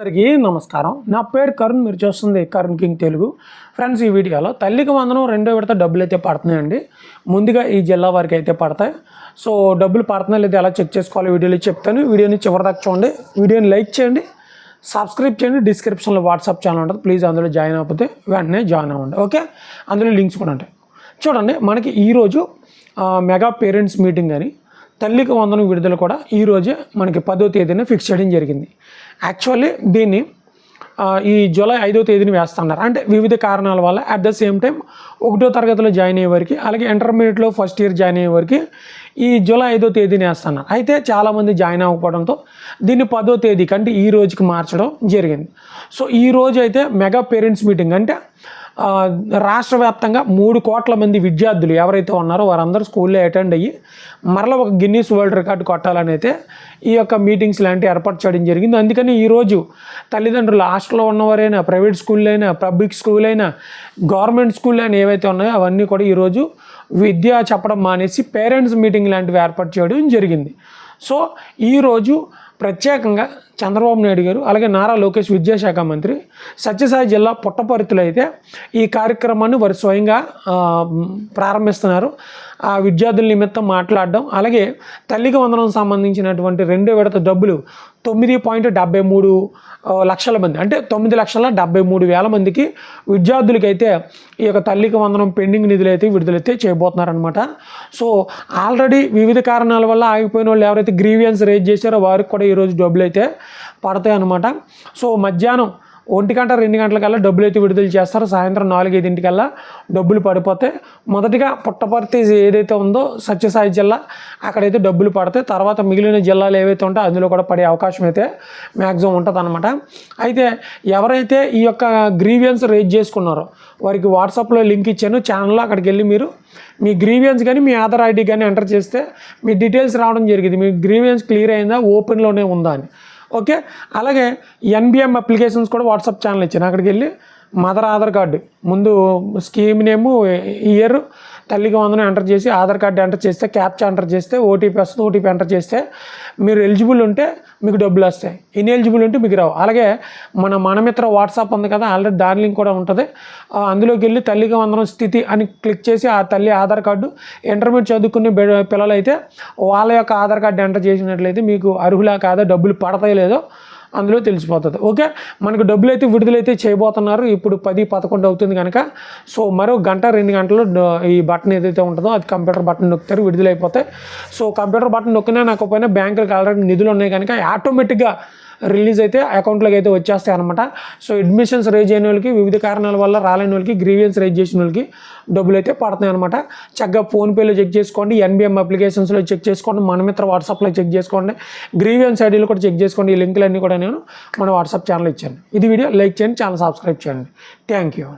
అందరికీ నమస్కారం. నా పేరు కరుణ్ మీరు చూస్తుంది కరుణ్ కింగ్ తెలుగు. ఫ్రెండ్స్ ఈ వీడియోలో తల్లికి వందనం రెండో విడత డబ్బులు అయితే పడుతున్నాయండి. ముందుగా ఈ జిల్లా వారికి అయితే పడతాయి. సో డబ్బులు పడుతున్నాయి లేదా ఎలా చెక్ చేసుకోవాలో వీడియోలో చెప్తాను. వీడియోని చివరిదాకా చూడండి. వీడియోని లైక్ చేయండి. సబ్స్క్రైబ్ చేయండి. డిస్క్రిప్షన్లో వాట్సాప్ ఛానల్ ఉంటుంది. ప్లీజ్ అందులో జాయిన్ అయిపోతే వెంటనే జాయిన్ అవ్వండి. ఓకే? అందులో లింక్స్ కూడా ఉంటాయి. చూడండి మనకి ఈరోజు మెగా పేరెంట్స్ మీటింగ్ అని తల్లికి వందనం విడుదల కూడా ఈరోజే మనకి పదో తేదీన ఫిక్స్ చేయడం జరిగింది. యాక్చువల్లీ దీన్ని ఈ జూలై ఐదో తేదీని వేస్తున్నారు. అంటే వివిధ కారణాల వల్ల అట్ ద సేమ్ టైం ఒకటో తరగతిలో జాయిన్ అయ్యే వారికి అలాగే ఇంటర్మీడియట్లో ఫస్ట్ ఇయర్ జాయిన్ అయ్యే వారికి ఈ జూలై ఐదో తేదీని వేస్తున్నారు. అయితే చాలామంది జాయిన్ అవ్వకపోవడంతో దీన్ని పదో తేదీకి అంటే ఈ రోజుకి మార్చడం జరిగింది. సో ఈ రోజు అయితే మెగా పేరెంట్స్ మీటింగ్ అంటే రాష్ట్ర వ్యాప్తంగా మూడు కోట్ల మంది విద్యార్థులు ఎవరైతే ఉన్నారో వారందరూ స్కూల్లో అటెండ్ అయ్యి మరలా ఒక గిన్నీస్ వరల్డ్ రికార్డు కొట్టాలని అయితే ఈ యొక్క మీటింగ్స్ లాంటివి ఏర్పాటు చేయడం జరిగింది. అందుకని ఈరోజు తల్లిదండ్రులు హాస్టల్లో ఉన్నవారైనా ప్రైవేట్ స్కూల్ అయినా పబ్లిక్ స్కూల్ అయినా గవర్నమెంట్ స్కూల్ అయినా ఏవైతే ఉన్నాయో అవన్నీ కూడా ఈరోజు విద్య చెప్పడం మానేసి పేరెంట్స్ మీటింగ్ లాంటివి ఏర్పాటు చేయడం జరిగింది. సో ఈరోజు ప్రత్యేకంగా చంద్రబాబు నాయుడు గారు అలాగే నారా లోకేష్ విద్యాశాఖ మంత్రి సత్యసాయి జిల్లా పుట్టపర్తిలో అయితే ఈ కార్యక్రమాన్ని వారు స్వయంగా ప్రారంభిస్తున్నారు. ఆ విద్యార్థుల నిమిత్తం మాట్లాడడం అలాగే తల్లికి వందనం సంబంధించినటువంటి రెండో విడత డబ్బులు తొమ్మిది పాయింట్ డెబ్బై మూడు లక్షల మంది అంటే తొమ్మిది లక్షల డెబ్బై మూడు వేల మందికి విద్యార్థులకైతే ఈ యొక్క తల్లికి వందనం పెండింగ్ నిధులు అయితే విడుదలైతే చేయబోతున్నారనమాట సో ఆల్రెడీ వివిధ కారణాల వల్ల ఆగిపోయిన వాళ్ళు ఎవరైతే గ్రీవియన్స్ రేజ్ చేశారో వారికి కూడా ఈరోజు డబ్బులు అయితే పడతాయి అనమాట సో మధ్యాహ్నం ఒంటి గంట రెండు గంటలకల్లా డబ్బులు అయితే విడుదల చేస్తారు. సాయంత్రం నాలుగైదింటికల్లా డబ్బులు పడిపోతే మొదటిగా పుట్టపర్తి ఏదైతే ఉందో సత్యసాయి జిల్లా అక్కడైతే డబ్బులు పడతాయి. తర్వాత మిగిలిన జిల్లాలు ఏవైతే ఉంటాయో అందులో కూడా పడే అవకాశం అయితే మ్యాక్సిమం ఉంటుంది అనమాట అయితే ఎవరైతే ఈ యొక్క గ్రీవియన్స్ రేజ్ చేసుకున్నారో వారికి వాట్సాప్లో లింక్ ఇచ్చాను. ఛానల్లో అక్కడికి వెళ్ళి మీరు మీ గ్రీవియన్స్ కానీ మీ ఆధార్ ఐడి కానీ ఎంటర్ చేస్తే మీ డీటెయిల్స్ రావడం జరిగింది. మీ గ్రీవియన్స్ క్లియర్ అయిందా? ఓపెన్లోనే ఉందా అని. ఓకే? అలాగే ఎన్బిఎం అప్లికేషన్స్ కూడా వాట్సాప్ ఛానల్ ఇచ్చాను. అక్కడికి వెళ్ళి మదర్ ఆధార్ కార్డు. ముందు స్కీమ్ నేము ఇయర్ తల్లికి వందనం ఎంటర్ చేసి ఆధార్ కార్డు ఎంటర్ చేస్తే క్యాప్చా ఎంటర్ చేస్తే ఓటీపీ వస్తుంది ఓటీపీ ఎంటర్ చేస్తే మీరు ఎలిజిబుల్ ఉంటే మీకు డబ్బులు వస్తాయి. ఇన్ఎలిజిబుల్ ఉంటే మీకు రావు. అలాగే మన మనమిత్ర వాట్సాప్ ఉంది కదా ఆల్రెడీ దాని లింక్ కూడా ఉంటుంది. అందులోకి వెళ్ళి తల్లికి వందనం స్థితి అని క్లిక్ చేసి ఆ తల్లి ఆధార్ కార్డు ఇంటర్మీడియట్ చదువుకునే పిల్లలైతే వాళ్ళ యొక్క ఆధార్ కార్డు ఎంటర్ చేసినట్లయితే మీకు అర్హులా కాదా డబ్బులు పడతాయి లేదో అందులో తెలిసిపోతుంది. ఓకే? మనకు డబ్బులు అయితే విడుదలైతే చేయబోతున్నారు. ఇప్పుడు పది పదకొండు అవుతుంది కనుక సో మరో గంట రెండు గంటలు ఈ బటన్ ఏదైతే ఉంటుందో అది కంప్యూటర్ బటన్ నొక్కుతారు విడుదలైపోతాయి. సో కంప్యూటర్ బటన్ నొక్కినా నాకు పోయినా బ్యాంకులకు ఆల్రెడీ నిధులు ఉన్నాయి కనుక ఆటోమేటిక్గా రిలీజ్ అయితే అకౌంట్లోకి అయితే వచ్చేస్తాయి అనమాట సో అడ్మిషన్స్ రేజ్ అయిన వాళ్ళకి వివిధ కారణాల వల్ల రాలేని వాళ్ళకి గ్రీవియన్స్ రేజ్ చేసిన వాళ్ళకి డబ్బులు అయితే పడుతున్నాయి అనమాట చక్కగా ఫోన్పేలో చెక్ చేసుకోండి ఎన్బిఎం అప్లికేషన్స్లో చెక్ చేసుకోండి మనమిత్ర వాట్సాప్లో చెక్ చేసుకోండి గ్రీవియన్స్ ఐడీలు కూడా చెక్ చేసుకోండి ఈ లింకులన్నీ కూడా నేను మన వాట్సాప్ ఛానల్ ఇచ్చాను. ఇది వీడియో లైక్ చేయండి ఛానల్ సబ్స్క్రైబ్ చేయండి. Thank you.